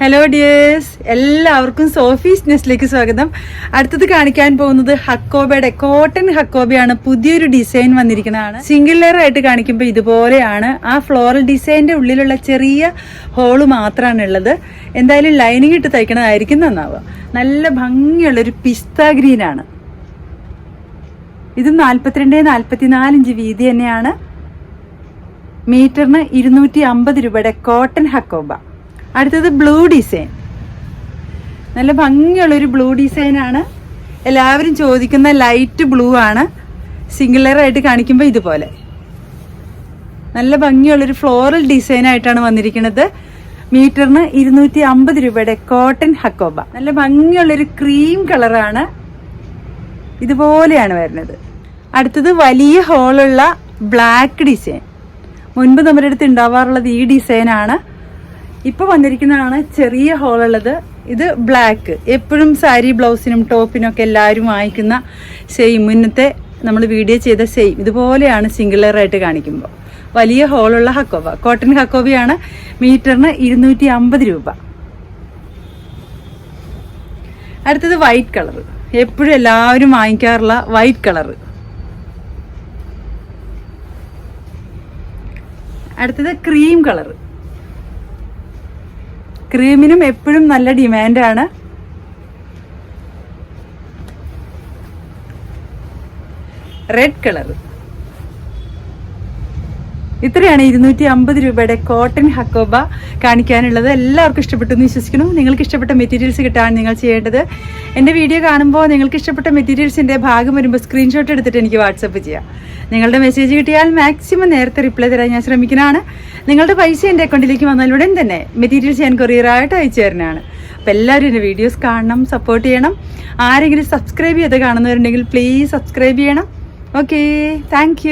Hello dears എല്ലാവർക്കും Sophie's നെസ്റ്റിലേക്ക് സ്വാഗതം. അടുത്തത് കാണിക്കാൻ പോകുന്നത് ഹക്കോബയുടെ കോട്ടൺ ഹക്കോബയാണ്. പുതിയൊരു ഡിസൈൻ വന്നിരിക്കുന്നതാണ്. സിംഗിൾ ലെയർ ആയിട്ട് കാണിക്കുമ്പോൾ ഇതുപോലെയാണ്. ആ ഫ്ലോറൽ ഡിസൈനിന്റെ ഉള്ളിലുള്ള ചെറിയ ഹോൾ മാത്രമാണ് ഉള്ളത് എന്തായാലും ലൈനിങ് ഇട്ട് തയ്ക്കണതായിരിക്കും നന്നാവുക. നല്ല ഭംഗിയുള്ളൊരു പിസ്ത ഗ്രീനാണ് ഇത് നാൽപ്പത്തിരണ്ട് നാൽപ്പത്തിനാല് ഇഞ്ച് വീതി തന്നെയാണ്. മീറ്ററിന് ഇരുന്നൂറ്റി അമ്പത് രൂപയുടെ കോട്ടൺ ഹക്കോബ. അടുത്തത് ബ്ലൂ ഡിസൈൻ. നല്ല ഭംഗിയുള്ളൊരു ബ്ലൂ ഡിസൈനാണ്. എല്ലാവരും ചോദിക്കുന്ന ലൈറ്റ് ബ്ലൂ ആണ്. സിംഗുലറായിട്ട് കാണിക്കുമ്പോൾ ഇതുപോലെ. നല്ല ഭംഗിയുള്ളൊരു ഫ്ലോറൽ ഡിസൈൻ ആയിട്ടാണ് വന്നിരിക്കുന്നത്. മീറ്ററിന് ഇരുന്നൂറ്റി അമ്പത് രൂപയുടെ കോട്ടൺ ഹക്കോബ. നല്ല ഭംഗിയുള്ളൊരു ക്രീം കളറാണ് ഇതുപോലെയാണ് വരുന്നത്. അടുത്തത് വലിയ ഹോളുള്ള ബ്ലാക്ക് ഡിസൈൻ. മുൻപ് നമ്മുടെ അടുത്ത് ഉണ്ടാവാറുള്ളത് ഈ ഡിസൈനാണ്. ഇപ്പൊ വന്നിരിക്കുന്നതാണ് ചെറിയ ഹോൾ ഉള്ളത്. ഇത് ബ്ലാക്ക് എപ്പോഴും സാരി ബ്ലൗസിനും ടോപ്പിനും ഒക്കെ എല്ലാവരും വാങ്ങിക്കുന്ന സെയിം മുന്നത്തെ നമ്മൾ വീഡിയോ ചെയ്ത സെയിം ഇതുപോലെയാണ് സിംഗിൾ ആയിട്ട് കാണിക്കുമ്പോൾ വലിയ ഹോളുള്ള ഹക്കോബ കോട്ടൺ ഹക്കോബയാണ് മീറ്ററിന് ഇരുന്നൂറ്റി അമ്പത് രൂപ. അടുത്തത് വൈറ്റ് കളർ എപ്പോഴും എല്ലാവരും വാങ്ങിക്കാറുള്ള വൈറ്റ് കളർ അടുത്തത് ക്രീം കളർ ക്രീമിനും എപ്പോഴും നല്ല ഡിമാൻഡാണ്. റെഡ് കളർ ഇത്രയാണ് ഇരുന്നൂറ്റി അമ്പത് രൂപയുടെ കോട്ടൺ ഹക്കോബ കാണിക്കാനുള്ളത്. എല്ലാവർക്കും ഇഷ്ടപ്പെട്ടു എന്ന് വിശ്വസിക്കുന്നു. നിങ്ങൾക്ക് ഇഷ്ടപ്പെട്ട മെറ്റീരിയൽസ് കിട്ടാൻ നിങ്ങൾ ചെയ്യേണ്ടത് എന്റെ വീഡിയോ കാണുമ്പോൾ നിങ്ങൾക്ക് ഇഷ്ടപ്പെട്ട മെറ്റീരിയൽസിന്റെ ഭാഗം വരുമ്പോൾ സ്ക്രീൻഷോട്ട് എടുത്തിട്ട് എനിക്ക് വാട്സപ്പ് ചെയ്യാം. നിങ്ങളുടെ മെസ്സേജ് കിട്ടിയാൽ മാക്സിമം നേരത്തെ റിപ്ലൈ തരാൻ ഞാൻ ശ്രമിക്കുന്നതാണ്. നിങ്ങളുടെ പൈസ എന്റെ അക്കൗണ്ടിലേക്ക് വന്നാൽ ഉടൻ തന്നെ മെറ്റീരിയൽസ് ഞാൻ കൊറിയറായിട്ട് അയച്ചു തരുന്നതാണ്. അപ്പോൾ എല്ലാവരും എന്റെ വീഡിയോസ് കാണണം സപ്പോർട്ട് ചെയ്യണം. ആരെങ്കിലും സബ്സ്ക്രൈബ് ചെയ്ത് കാണുന്നവരുണ്ടെങ്കിൽ പ്ലീസ് സബ്സ്ക്രൈബ് ചെയ്യണം. Okay thank